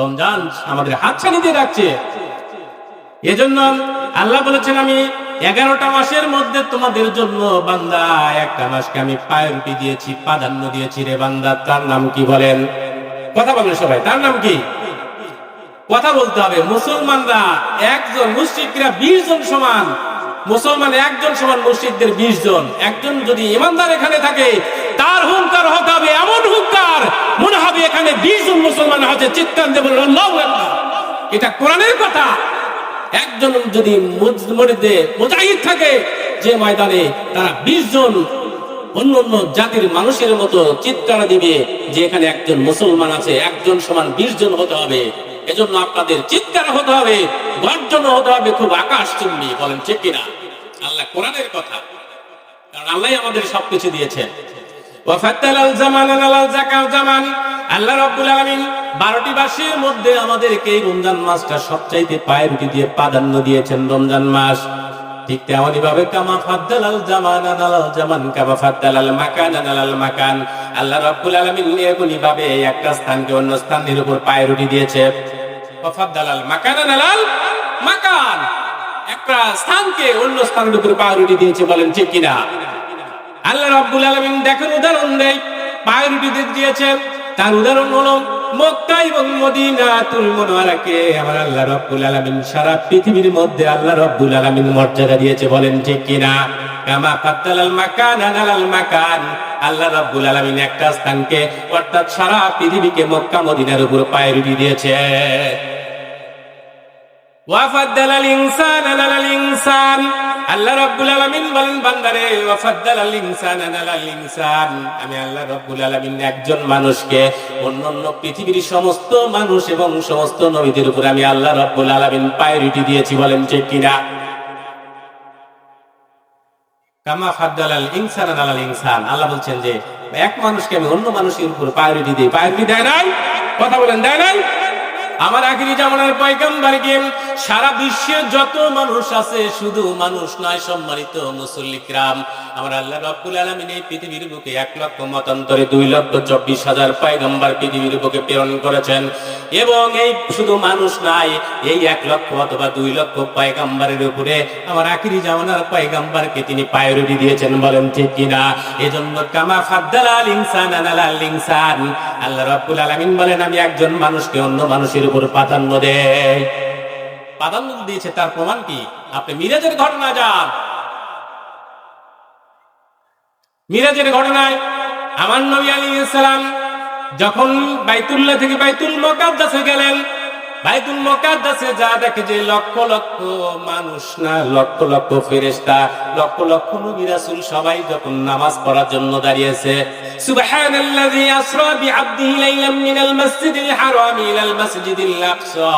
রমজান আমাদের হাতছানি দিয়ে রাখছে। এজন্য আল্লাহ বলেছেন, আমি এগারোটা মাসের মধ্যে তোমাদের জন্য বান্দা, একটা মাসকে আমি প্রায়োরিটি দিয়েছি, প্রাধান্য দিয়েছি রে বান্দা। তার নাম কি বলেন? কথা বলেন সবাই, তার নাম কি? কথা বলতে হবে, মুসলমানরা একজন মুসলিকরা বিশ জন সমান, মুসলমান একজন সমান মুসলিকদের বিশ জন। একজন যদি ইমানদার এখানে থাকে, তার হুঙ্কার হতে হবে, এমন হুঙ্কার মনে হবে এখানে বিশ জন মুসলমান আছে চিৎকার দেব এটা কোরআনের কথা। একজন যদি মরিদে মুজাহিদ থাকে, যে ময়দানে তারা বিশ জন অন্য অন্য জাতির মানুষের মতো চিৎকার দিবে, যে এখানে একজন মুসলমান আছে, একজন সমান বিশ জন হতে হবে। এজন্য আপনাদের চিৎকার হতে হবে, গর্জন হতে হবে, খুব আকাশ চুম্বি বলেন ঠিক কিনা? আল্লাহ কোরআনের কথা। কারণ আল্লাহ আমাদের সবকিছু দিয়েছেন। ওয়াফাত্তালাল জামান আলাল জাকাল জামান। আল্লাহ রাব্বুল আলামিন 12টি মাসের মধ্যে আমাদেরকে এই রমজান মাসটা সবচাইতে প্রায়োরিটি দিয়ে প্রাধান্য দিয়েছেন রমজান মাস। ঠিক তেমনই ভাবে কামা ফাদ্দালাল জামান আলাল জামান, কামা ফাদ্দালাল মাকান আলাল মাকান। আল্লাহ রাব্বুল আলামিন এগুলি ভাবে একটা স্থানকে অন্য স্থানের উপর প্রায়োরিটি দিয়েছে। ওয়াফাদ্দালাল মাকান আলাল মাকান। একটা স্থানকে অন্য স্থানের উপর প্রায়োরিটি দিয়েছে বলেন ঠিক কিনা? আল্লাহ রাব্বুল আলামিন দেখেন উদাহরণ দেয় প্রায়োরিটি দিয়েছে। তার উদাহরণ হলো মক্কা এবং মদিনাতুল মুনাওয়ারাকে আমার আল্লাহ রাব্বুল আলামিন সারা পৃথিবীর মধ্যে আল্লাহ রাব্বুল আলামিন মর্যাদা দিয়েছে, বলেন ঠিক কিনা? কামা ফাদ্দালাল মাকান আলাল মাকান। আল্লাহ রাব্বুল আলামিন একটা স্থানকে, অর্থাৎ সারা পৃথিবীকে মক্কা মদিনার উপর প্রায়োরিটি দিয়েছে। ইনসান আমি আল্লাহ আলামিন একজন মানুষকে পৃথিবীর সমস্ত মানুষ এবং সমস্ত নবীদের উপর আমি আল্লাহ আলামিন প্রায়োরিটি দিয়েছি, বলেন ঠিক কিনা? কামা ফাদ্দালাল ইনসান আলাল ইনসান। আল্লাহ বলছেন যে, এক মানুষকে আমি অন্য মানুষের উপর প্রায়োরিটি দিই। প্রায়োরিটি দেয় নাই? কথা বলেন, দেয় নাই? আমার আখিরি জামানার পয়গম্বরকে সারা বিশ্বের যত মানুষ আছে, শুধু মানুষ নয়, সম্মানিত মুসল্লিকরাম। আমার আল্লাহ রব্বুল আলামিন এই পৃথিবীর বুকে এক লক্ষ মতান্তরে দুই লক্ষ চব্বিশ হাজার পয়গম্বর পৃথিবীর বুকে প্রেরণ করেছেন। এবং এই শুধু মানুষ নাই এই এক লক্ষ অথবা দুই লক্ষ পয়গম্বরের উপরে আমার আখিরি জামানার পয়গম্বরকে তিনি প্রায়োরিটি দিয়েছেন, বলেন ঠিক কিনা? এজন্য কামা ফাদ্দালাল ইনসান আলাল ইনসান আল্লাহ রাব্বুল আলামিন বলেন, আমি একজন মানুষকে অন্য মানুষের উপর প্রাধান্য দেই। প্রাধান্য দিয়েছে, তার প্রমাণ কি? আপনি মিরাজের ঘটনা যান। মিরাজের ঘটনায় আমার নবী আলী ইসলাম যখন বাইতুল্লাহ থেকে বাইতুল মোকাদ্দাসে গেলেন, বাইতুল মোকাদ্দাসে যা দেখে যে লক্ষ লক্ষ মানুষ না, লক্ষ লক্ষ ফেরেশতা, লক্ষ লক্ষ নবী রাসূল সবাই যখন নামাজ পড়ার জন্য দাঁড়িয়েছে, সুবহানাল্লাযী আসরা বিআবদিহি লাইলাম মিনাল মাসজিদিল হারাম ইলাল মাসজিদিল আকসা।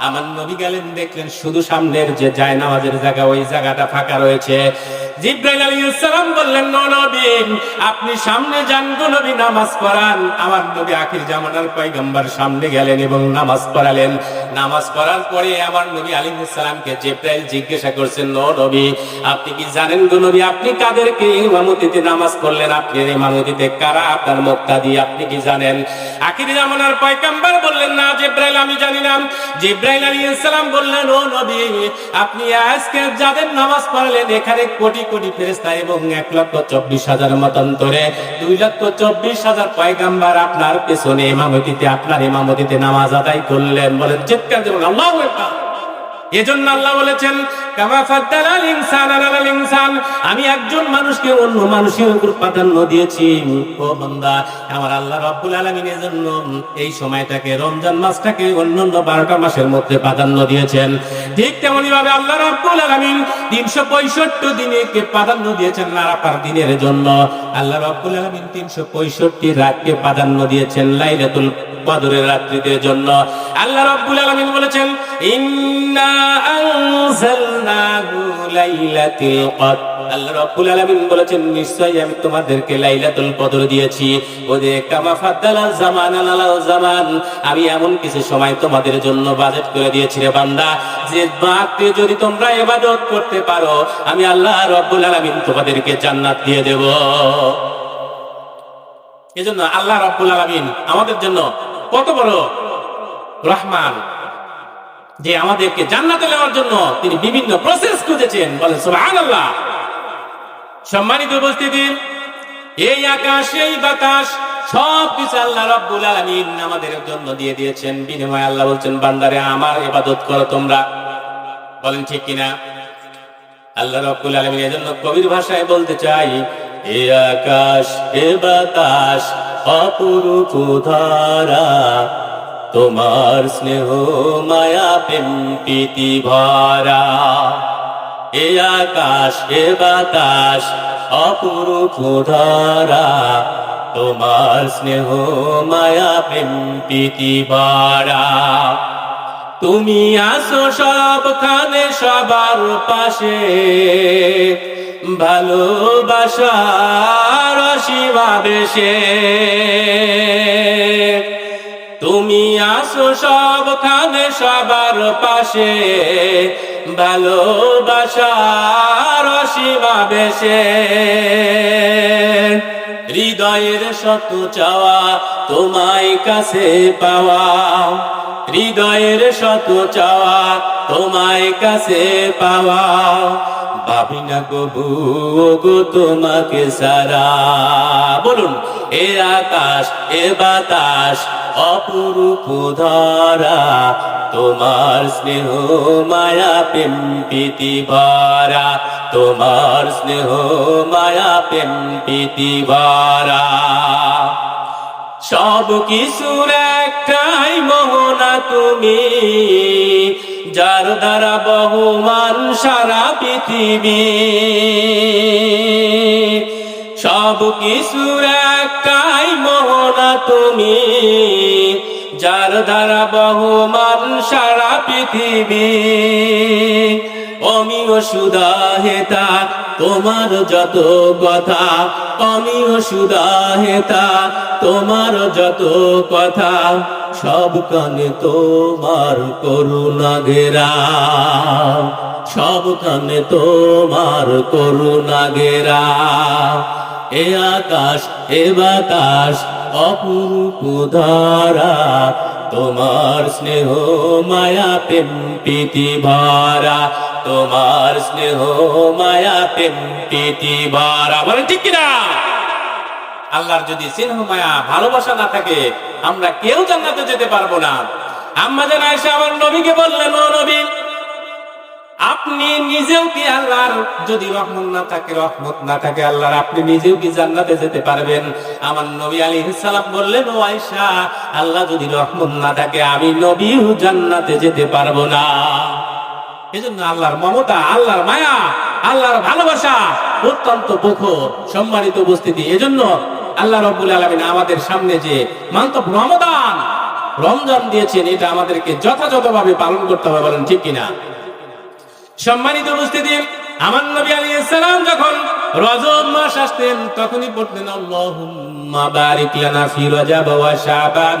আমার নবী গেলেন, দেখলেন শুধু সামনের যে যায় নামাজের জায়গা, ওই জায়গাটা ফাঁকা রয়েছে। আপনি কি জানেন গো আপনি কাদেরকে ইমামতিতে নামাজ পড়লেন? আপনি ইমামতিতে কারা? আপনার মুক্তা দিয়ে আপনি কি জানেন? আখির জামানার পয়গম্বর বললেন, না জিব্রাইল, আমি জানি না। জিব্রাইল আলাইহিস সালাম বললেন, ও নবী, আপনি আজকে যাদের নামাজ পড়লেন, এখানে কোটি কোটি ফেরেস্তা এবং এক লক্ষ চব্বিশ হাজার মতান্তরে দুই লক্ষ চব্বিশ হাজার পয়গাম্বার আপনার পেছনে ইমামতিতে, আপনার ইমামতিতে নামাজ আদায় করলেন। বলেন, চিৎকার দেবেন আল্লাহ এজন্য আল্লাহ বলেছেন আমি একজন মানুষকে অন্য মানুষের উপর প্রাধান্য দিয়েছি আমার আল্লাহ রাব্বুল আলামিন এজন্য এই সময়টাকে, রমজান মাসটাকে অন্যান্য 12টা মাসের মধ্যে প্রাধান্য দিয়েছেন। ঠিক তেমনি ভাবে আল্লাহ রাব্বুল আলামিন 365 দিনকে প্রাধান্য দিয়েছেন আরাফার দিনের জন্য। আল্লাহ রাব্বুল আলামিন 365 রাতকে প্রাধান্য দিয়েছেন লাইলাতুল কদরের রাত্রিদের জন্য। আল্লাহ রাব্বুল আলামিন বলেছেন, ইন্না আনজালনাহু লাইলাতুল কদর। আল্লাহ আলামিন বলেছেন, নিশ্চয়ই আমি তোমাদেরকে লাইলাতুল কদর দিয়েছি। জামান আলাল জামান। আমি এমন কিছু সময় তোমাদের জন্য বাজেট করে দিয়েছি রে বান্দা। যে বাদে যদি তোমরা ইবাদত করতে পারো, আমি আল্লাহ রাব্বুল আলামিন তোমাদেরকে জান্নাত দিয়ে দেব। এজন্য আল্লাহ রাব্বুল আলামিন আমাদের জন্য কত বড়? রহমান। যে আমাদেরকে জান্নাতে নেওয়ার জন্য তিনি বিভিন্ন প্রসেস খুঁজেছেন। বলেন, সুবহানাল্লাহ। সম্মানিত উপস্থিতি, এই আকাশ, এই বাতাস, সব কিছু আল্লাহ রাব্বুল আলামিন আমাদের জন্য দিয়ে দিয়েছেন। বিনিময়ে আল্লাহ বলছেন, বান্দারে, আমার ইবাদত করো তোমরা। বলেন, ঠিক কিনা? আল্লাহ রাব্বুল আলামিন এজন্য কবির ভাষায় বলতে চাই, এ আকাশ, এ বাতাস অপরূপ ধারা তোমার স্নেহ মায়া প্রেম প্রীতি ভরা। এ আকাশ, এ বাতাস, অপরূপ ধারা তোমার স্নেহ মায়া প্রেম প্রীতি ভরা। তুমি আসো সব সবখানে সবার পাশে ভালোবাসার অসীমা বেশে তুমি আসো সবখানে সবার পাশে। ভালোবাসার অসীমা বেশে হৃদয়ের শত চাওয়া তোমায় কাছে পাওয়া। হৃদয়ের শত চাওয়া তোমায় কাছে পাওয়া। ভাবি না কবু গো তোমাকে সারা। বলুন, এ আকাশ, এ বাতাস, অপরূপ ধরা, তোমার স্নেহ মায়া প্রেম প্রীতি ভরা, তোমার স্নেহ মায়া প্রেম প্রীতি ভরা। সব কিছুর একটাই মোহনা তুমি, যার দ্বারা বহুমান সারা পৃথিবী। সব কিছুর একটাই মোহনা তুমি, যার দ্বারা বহুমান সারা পৃথিবী। অমিও সুদা হেতা, তোমার যত কথা। অমিও সুদা হেতা, তোমার যত কথা। সব কানে তোমার করুণা ঘেরা। সব কানে তোমার করুণা ঘেরা। এ আকাশ, এ বাতাস, অপূর্ব ধারা। তোমার স্নেহ মায়া প্রেম প্রীতি ভরা। তোমার স্নেহ মায়া প্রেম প্রীতি ভরা বলেন ঠিক কিনা? আল্লাহর যদি স্নেহ মায়া, ভালোবাসা না থাকে, আমরা কেউ জান্নাতে যেতে পারব না। আম্মা জান আয়েশা আমার নবীকে বললেন, ও নবী, আপনি নিজেও কি আল্লাহর, যদি রহমত না থাকে, রহমত না থাকে, আল্লাহর, আপনি নিজেও কি জান্নাতে যেতে পারবেন? আমার নবী আলী সালাম বললেন, ও আয়সা আল্লাহ যদি রহমত না থাকে, আমি নবীও জান্নাতে যেতে পারব না। এজন্য আল্লাহর মমতা, আল্লাহর মায়া, আল্লাহর ভালোবাসা অত্যন্ত প্রখর সম্মানিত উপস্থিতি। এজন্য আল্লাহ রব্বুল আলমিন আমাদের সামনে যে মান্তব রমদান রমজান দিয়েছেন, এটা আমাদেরকে যথাযথভাবে পালন করতে হবে বলেন ঠিক কিনা? সম্মানিত উপস্থিতি আমার নবী আলাইহিস সালাম যখন রজব মাস আসতেন, তখনই পড়তেন আল্লাহুম্মা বারিক লানা ফি রজব ওয়া শাবান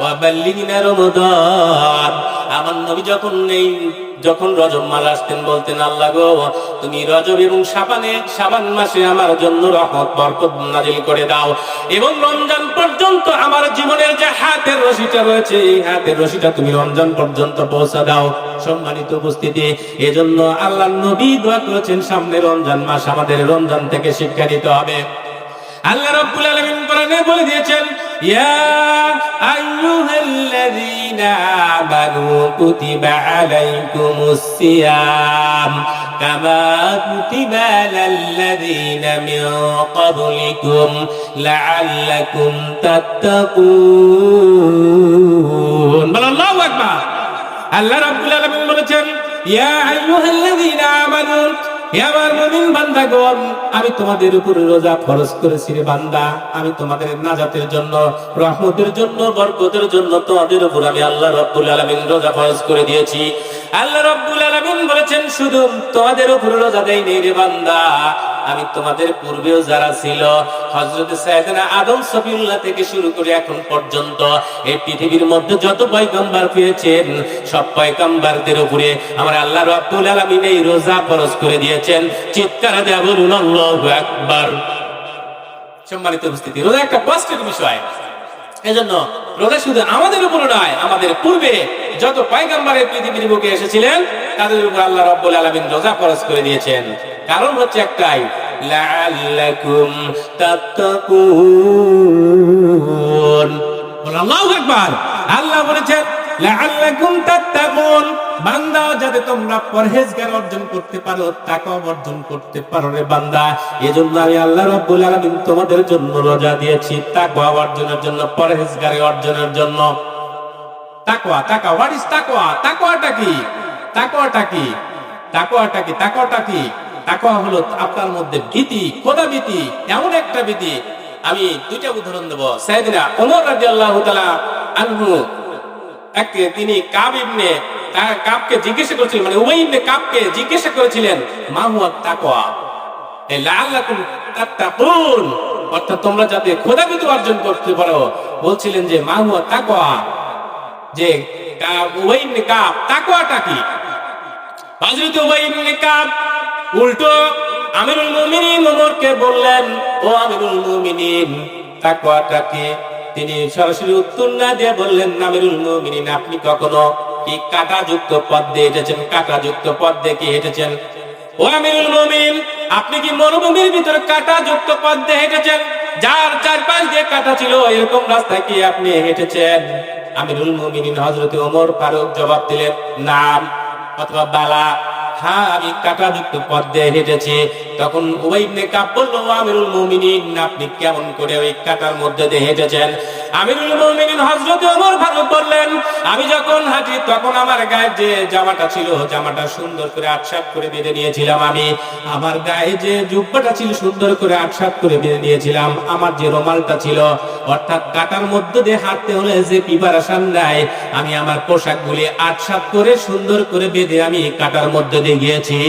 ওয়া বাল্লিগনা রমাদান। আমার নবী যখন এই, যখন রজব মাস আসতেন, বলতেন, আল্লাহ গো, তুমি রজব এবং শাবান মাসে আমার জন্য রহমত, বরকত নাজিল করে দাও। এবং রমজান পর্যন্ত আমার জীবনের যে হাতের রশিটা রয়েছে, এই হাতের রশিটা তুমি রমজান পর্যন্ত পৌঁছা দাও। সম্মানিত উপস্থিতি, এজন্য আল্লাহ নবী দোয়া করেছেন সামনে রমজান মাস, আমাদের রমজান থেকে শিক্ষা নিতে হবে। আল্লাহ রাব্বুল আলামিন কোরআনে বলে দিয়েছেন, ইয়া আইয়ুহাল্লাযীনা আমানু কুতিবা আলাইকুমুস সিয়াম, কামা কুতিবা আলাল্লাযীনা মিন ক্বাবলিকুম লাআল্লাকুম তাত্তাকুন। আল্লাহু আকবার। আল্লাহ রাব্বুল আলামিন বলেছেন আমি তোমাদের উপর রোজা ফরজ করেছি রে বান্দা। আমি তোমাদের নাজাতের জন্য, রহমতের জন্য, বরকতের জন্য তোমাদের উপর আমি আল্লাহ রাব্বুল আলামিন রোজা ফরজ করে দিয়েছি। আল্লাহ রাব্বুল আলামিন বলেছেন, শুধু তোমাদের উপর রোজা দেয়নি রে বান্দা। আমি তোমাদের পূর্বেও যারা ছিল, হযরত সাইয়েদনা আদম সফিউল্লাহ থেকে শুরু করে এখন পর্যন্ত এই পৃথিবীর মধ্যে যত পয়গম্বর পেয়েছেন, সব পয়গম্বরদের উপরে আমার আল্লাহ রাব্বুল আলামিন এই রোজা ফরজ করে দিয়েছেন। চিৎকার দেয়া বলুন সম্মানিত উপস্থিতি, রোজা একটা কষ্টের বিষয়। এজন্য রোজা শুধু আমাদের উপর নয়, আমাদের পূর্বে যত পয়গম্বরের পৃথিবীর বুকে এসেছিলেন, তাদের উপর আল্লাহ রাব্বুল আলামিন রোজা ফরজ করে দিয়েছেন। কারণ হচ্ছে একটাই, লাআল্লাকুম তাত্তাকুন। আল্লাহু আকবার। আল্লাহ বলেছেন, লাআল্লাকুম তাত্তাকুন। বান্দা, যাতে তোমরা পরহেজগার অর্জন করতে পারো অর্জন করতে পারো রে বান্দা। এজন্য আমি আল্লাহ রাব্বুল আলামিন তোমাদের জন্য রোজা দিয়েছি, তাকওয়া অর্জনের জন্য, পরহেজগারি অর্জনের জন্য। তাকওয়া তাকওয়া হোয়াট ইজ তাকওয়া? তাকওয়াটা কি? তাকওয়াটা কি? তাকওয়াটা কি? তাকওয়াটা কি? হলো আপনার মধ্যে ভীতি, খোদা ভীতি, এমন একটা ভীতি। আমি দুইটা উদাহরণ দেব। আনহু তিনি কাব ইবনে কাবকে জিজ্ঞাসা করেছিলেন মানে উমাই ইবনে কাবকে জিজ্ঞাসা করেছিলেন, মা হুয়া তাকওয়া? তাত্তাকুন। অর্থাৎ তোমরা যাতে অর্জন করতে পারো। বলছিলেন যে, মা তাকওয়া? যে উবাই ইবনে কাব, তাকওয়াটা কি? হযরত ইবনে কাব উল্টো আমিরুল মুমিনিন ওমরকে বললেন, ও আমিরুল মুমিনিন তাকওয়াটা কি তিনি সরাসরি উত্তর না দিয়ে বললেন, আমিরুল মুমিনিন, আপনি কখনো কি কাঁটাযুক্ত পথ দিয়ে হেঁটেছেন? কাঁটাযুক্ত পথ দিয়ে কি হেঁটেছেন? ও আমিরুল মুমিন আপনি কি মরুভূমির ভিতরে কাঁটাযুক্ত পথ দিয়ে হেঁটেছেন? যার চারপাশ দিয়ে কাঁটা ছিল, এরকম রাস্তায় কি আপনি হেঁটেছেন? আমিরুল মুমিনিন হযরত ওমর ফারুক জবাব দিলেন নাম অথবা, বালা। আমি কাঁটাযুক্ত পথ দিয়ে হেঁটেছি তখন উবাই ইবনে কাব বলল আমিরুল মুমিনিন, আপনি কেমন করে ওই কাঁটার মধ্যে দিয়ে হেঁটেছেন? আমিরুল মুমিনিন হযরত ওমর ফারুক বললেন, আমি যখন হাঁটি তখন আমার গায়ে যে জামাটা ছিল, জামাটা সুন্দর করে আটসাত করে বেঁধে নিয়েছিলাম আমি। আমার গায়ে যে জুব্বাটা ছিল, সুন্দর করে আটসাত করে বেঁধে নিয়েছিলাম। আমার যে রোমালটা ছিল, অর্থাৎ কাটার মধ্যে দিয়ে হাঁটতে হলে যে প্রিপারেশন দেয়, আমি আমার পোশাকগুলি আটসাত করে সুন্দর করে বেঁধে আমি কাটার মধ্যে দিয়ে গিয়েছি।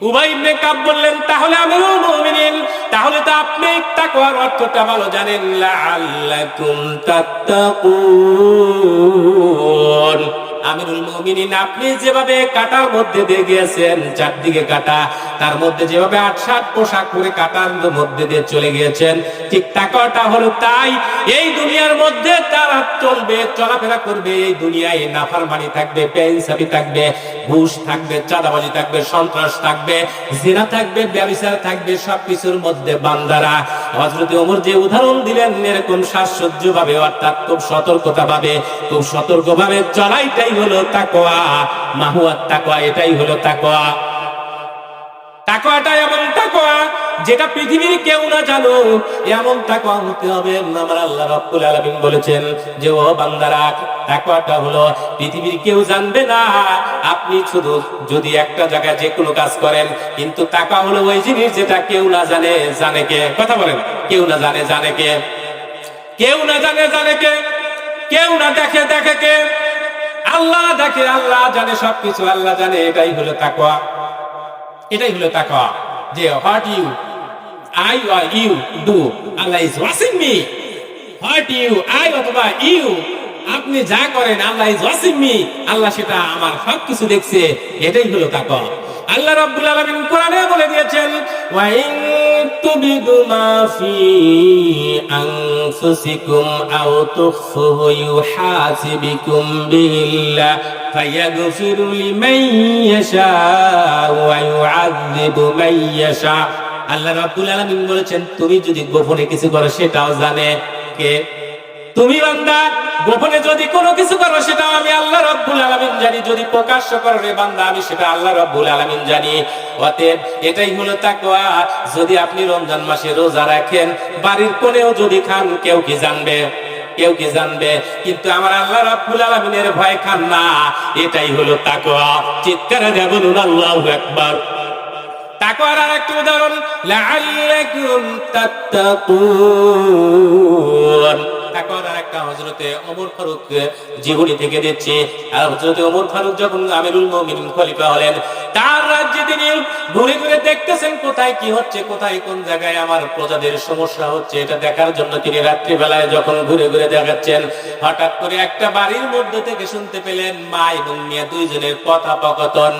উভয় কাব বললেন, তাহলে আমিরুল মুমিনিন। তাহলে তো আপনি তাকওয়ার অর্থটা ভালো জানেন। লাআল্লাকুম তাত্তাকুন। আমিরুল মুমিনিন, আপনি যেভাবে কাটার মধ্যে দিয়ে গিয়েছেন, চারদিকে কাটা, তার মধ্যে যেভাবে আট, সাত পোশাক পরে কাটার মধ্যে দিয়ে চলে গিয়েছেন, ঠিক তাকওয়াটা হলো তাই। এই দুনিয়ার মধ্যে তারা চলবে, চলাফেরা করবে, এই দুনিয়ায় নাফারমানি থাকবে পেনসাবি থাকবে, ঘুষ থাকবে, চাঁদাবাজি থাকবে, সন্ত্রাস থাকবে, জিনা থাকবে ব্যবসায় থাকবে, সবকিছুর মধ্যে বান্দারা। হজরত ওমর যে উদাহরণ দিলেন, এরকম সাজসজ্জ ভাবে অর্থাৎ খুব সতর্কতা ভাবে খুব সতর্ক ভাবে চলাইটাই হলো তাকোয়া মাহুয়াত তাকোয়া এটাই হলো তাকোয়া তাকওয়াটা এমন তাকওয়া যেটা পৃথিবীর কেউ না জানো, এমন তাকওয়া হতে হবে আমার আল্লাহ রাব্বুল আলামিন বলেছেন যে, ও বান্দারা, তাকওয়াটা হলো পৃথিবীর কেউ জানবে না, আপনি শুধু যদি একটা জায়গায় যে কোনো কাজ করেন, কিন্তু তাকওয়া হলো ওই জিনিস যেটা কেউ না জানে জানে কে? কথা বলেন, কেউ না জানে জানে কে? কেউ না জানে জানে কে? কেউ না দেখে দেখে কে? আল্লাহ দেখে আল্লাহ জানে সবকিছু, আল্লাহ জানে এটাই হলো তাকোয়া এটাই হলো তাকোয়া যে what you, I R you do, Allah is watching me. What you, I অথবা ইউ, আপনি যা করেন, Allah is watching me. Allah সেটা আমার সবকিছু দেখছে। এটাই হলো তাকওয়া। আল্লাহ রাব্বুল আলামিন কোরআনে বলে দিয়েছেন ওয়া ইন তুবিদু মা ফি আনফুসিকুম আও তুখফুহু ইউহাসিবুকুম বিল্লাহ ফায়াগফিরু লিমান ইয়াশা ওয়া ইউআযযিবু মান ইয়াশা। আল্লাহ রাব্বুল আলামিন বলেছেন, তুমি যদি গোপনে কিছু করো, সেটাও জানে কে? তুমি বান্দা গোপনে যদি কোনো কিছু করো সেটা আমি আল্লাহ রাব্বুল আলামিন জানি। যদি প্রকাশ্য করো রে বান্দা, আমি সেটা আল্লাহ রাব্বুল আলামিন জানি। অতএব এটাই হলো তাকওয়া। যদি আপনি রমজান মাসে রোজা রাখেন, বাড়ির কোণেও যদি খান, কেউ কি জানবে? কেউ কি জানবে? কিন্তু আমার আল্লাহ রাব্বুল আলামিনের ভয় খান না। এটাই হলো তাকওয়া। চিৎকারে বলুন, আল্লাহু আকবার। তাকওয়ার আরেকটি উদাহরণ, লাআল্লাকুম তাত্তাকুন। হযরতে ওমর ফারুক জীবনী থেকে আর হযরতে ওমর ফারুক যখন আমিরুল খলিফা হলেন, তার রাজ্যে তিনি ঘুরে ঘুরে দেখতেছেন কোথায় কি হচ্ছে, কোথায় কোন জায়গায় আমার প্রজাদের সমস্যা হচ্ছে। এটা দেখার জন্য তিনি রাত্রি বেলায় যখন ঘুরে ঘুরে দেখাচ্ছেন, হঠাৎ করে একটা বাড়ির মধ্যে থেকে শুনতে পেলেন মা এবং মেয়ে দুইজনের কথা পকতন